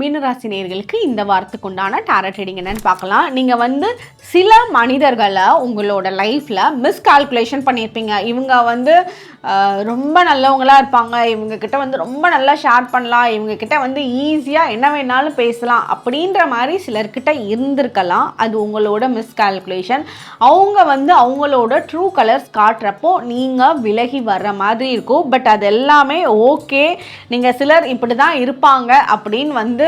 மீனராசினியர்களுக்கு இந்த வாரத்துக்கு உண்டான டேரட் ரீடிங் என்னன்னு பார்க்கலாம். நீங்கள் வந்து சில மனிதர்களை உங்களோட லைஃப்பில் மிஸ்கால்குலேஷன் பண்ணியிருப்பீங்க. இவங்க வந்து ரொம்ப நல்லவங்களா இருப்பாங்க. இவங்கக்கிட்ட வந்து ரொம்ப நல்லா ஷேர் பண்ணலாம். இவங்கக்கிட்ட வந்து ஈஸியாக என்ன வேணாலும் பேசலாம் அப்படின்ற மாதிரி சிலர்கிட்ட இருந்திருக்கலாம். அது உங்களோட மிஸ்கால்குலேஷன் அவங்க வந்து அவங்களோட ட்ரூ கலர்ஸ் காட்டுறப்போ நீங்கள் விலகி வர்ற மாதிரி இருக்கும். பட் அது எல்லாமே ஓகே நீங்கள் சிலர் இப்படி தான் இருப்பாங்க அப்படின்னு வந்து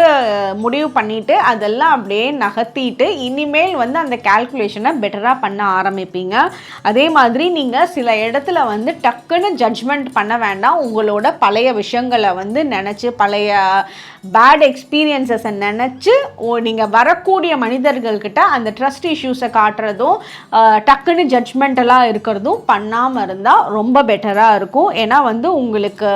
முடிவு பண்ணிவிட்டு அதெல்லாம் அப்படியே நகர்த்திட்டு இனிமேல் வந்து அந்த கால்குலேஷனை பெட்டராக பண்ண ஆரம்பிப்பீங்க. அதே மாதிரி நீங்கள் சில இடத்துல வந்து டக்குன்னு ஜட்ஜ்மெண்ட் பண்ண வேண்டாம். உங்களோட பழைய விஷயங்களை வந்து நினச்சி பழைய பேட் எக்ஸ்பீரியன்சஸை நினச்சி நீங்கள் வரக்கூடிய மனிதர்கள்கிட்ட அந்த ட்ரஸ்ட் இஷ்யூஸை காட்டுறதும் டக்குன்னு ஜட்ஜ்மெண்டெல்லாம் இருக்கிறதும் பண்ணாமல் இருந்தால் ரொம்ப பெட்டராக இருக்கும். ஏன்னா வந்து உங்களுக்கு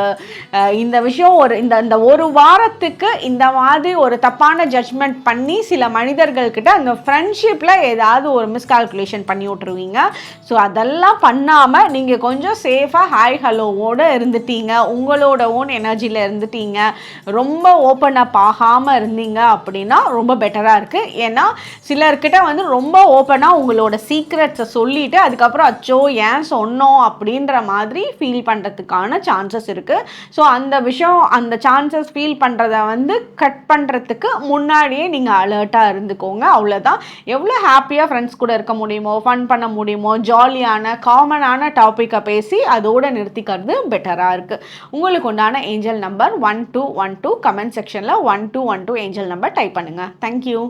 இந்த விஷயம் ஒரு இந்த இந்த ஒரு வாரத்துக்கு இந்த மாதிரி ஒரு தப்பான ஜட்ஜ்மெண்ட் பண்ணி சில மனிதர்கள்கிட்ட அந்த ஃப்ரெண்ட்ஷிப்பில் ஏதாவது ஒரு மிஸ்கால்குலேஷன் பண்ணி விட்ருவீங்க ஸோ அதெல்லாம் பண்ணாமல் நீங்கள் கொஞ்சம் சேஃபாக ஹாய் ஹலோவோடு இருந்துட்டீங்க. உங்களோட ஓன் எனர்ஜியில் இருந்துட்டீங்க. ரொம்ப ஓப்பன் அப் ஆகாமல் இருந்தீங்க அப்படின்னா ரொம்ப பெட்டராக இருக்குது ஏன்னா சிலர்கிட்ட வந்து ரொம்ப ஓப்பனாக உங்களோட சீக்ரெட்ஸை சொல்லிட்டு அதுக்கப்புறம் அச்சோ ஏன் சொன்னோம்? அப்படின்ற மாதிரி ஃபீல் பண்ணுறதுக்கான சான்சஸ் இருக்குது ஸோ அந்த விஷயம் அந்த சான்சஸ் ஃபீல் பண்ணுறத வந்து கட் கட் பண்ணுறதுக்கு முன்னாடியே நீங்கள் அலர்ட்டாக இருந்துக்கோங்க. அவ்வளோதான் எவ்வளோ ஹாப்பியாக ஃப்ரெண்ட்ஸ் கூட இருக்க முடியுமோ ஃபன் பண்ண முடியுமோ ஜாலியான காமனான டாப்பிக்கை பேசி அதோட நிறுத்திக்கிறது பெட்டராக இருக்குது உங்களுக்கு உண்டான angel number one two one two comment செக்ஷனில் one two one two angel number type பண்ணுங்கள் தேங்க்யூ